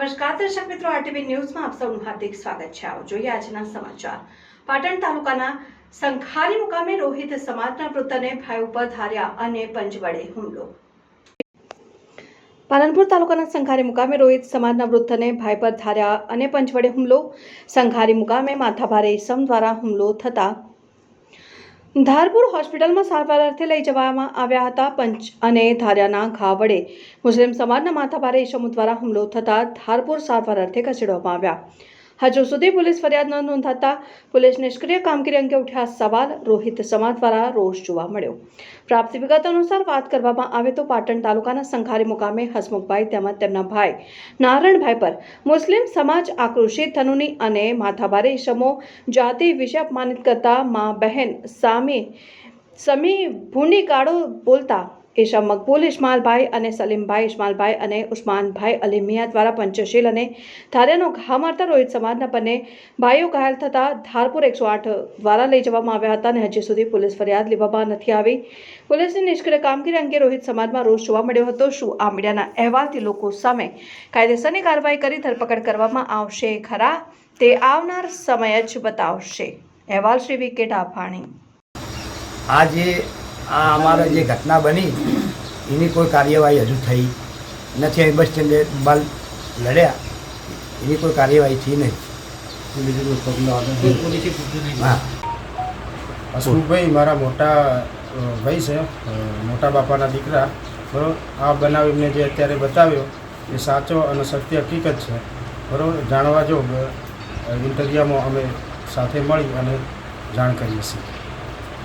નમસ્કાર, દર્શક મિત્રો આરટીવી ન્યૂઝમાં આપ સૌનું હાર્દિક સ્વાગત છે. આવો જોઈએ આજના સમાચાર. પાટણ તાલુકાના સંખારી મુકામે રોહિત સમાજના વૃદ્ધને ભાઈ ઉપર ધાર્યા અને પંચવડે હુમલો. પાલનપુર તાલુકાના સંઘારી મુકામે રોહિત સમાજના વૃદ્ધને ભાઈ પર ધાર્યા અને પંચવડે હુમલો. સંઘારી મુકામે માથાભારે ઇસમ દ્વારા હુમલો થતા ધારપુર હોસ્પિટલમાં સારવાર અર્થે લઈ જવામાં આવ્યા હતા પંચ અને ધાર્યાના ઘા વડે. મુસ્લિમ સમાજના માથાભારે ઇસમો દ્વારા હુમલો થતા ધારપુર સારવાર અર્થે ખસેડવામાં આવ્યા. હજુ સુધી પોલીસ ફરિયાદ ન નોંધાતા પોલીસ નિષ્ક્રિય કામગીરી અંગે ઉઠ્યા સવાલ, રોહિત સમાજ દ્વારા રોષ જોવા મળ્યો. પ્રાપ્ત વિગત અનુસાર વાત કરવામાં આવે તો પાટણ તાલુકાના સંઘારી મુકામે હસમુખભાઈ તેમજ તેમના ભાઈ નારાયણભાઈ પર મુસ્લિમ સમાજ આક્રોશિત ધનુની અને માથાભારે ઇસમો જાતિ વિશે અપમાનિત કરતા મા બહેન સામે, સમી ભૂની કાળો બોલતા ઈશા મકબૂલ ઇસ્માલભાઈ અને સલીમભાઈ ઇસ્માલભાઈ અને ઉસ્માનભાઈ અલી દ્વારા પંચશીલ અને ધાર્યાનો ઘા મારતા રોહિત સમાજના બંને ભાઈઓ ઘાયલ થતા ધારપુર એકસો આઠ દ્વારા લઈ જવામાં આવ્યા હતા અને હજી સુધી પોલીસ ફરિયાદ લેવામાં નથી આવી. પોલીસની નિષ્ક્રિય કામગીરી અંગે રોહિત સમાજમાં રોષ જોવા મળ્યો હતો. શું આ મીડિયાના અહેવાલથી લોકો સામે કાયદેસરની કાર્યવાહી કરી ધરપકડ કરવામાં આવશે ખરા? તે આવનાર સમય જ બતાવશે. અહેવાલ શ્રી વિકે ડાભાણી આ જે આ અમારે જે ઘટના બની, એની કોઈ કાર્યવાહી હજુ થઈ નથી. અહીં બસ સ્ટેન્ડે બાલ લડ્યા, એની કોઈ કાર્યવાહી થઈ નહીં. હા. હસમુખભાઈ મારા મોટા ભાઈ છે મોટા બાપાના દીકરા. બરાબર? આ બનાવ એમને જે અત્યારે બતાવ્યો, એ સાચો અને સત્ય હકીકત છે. બરાબર? જાણવા જો ઇન્ટરવ્યુમાં અમે સાથે મળી અને જાણ કરીએ છીએ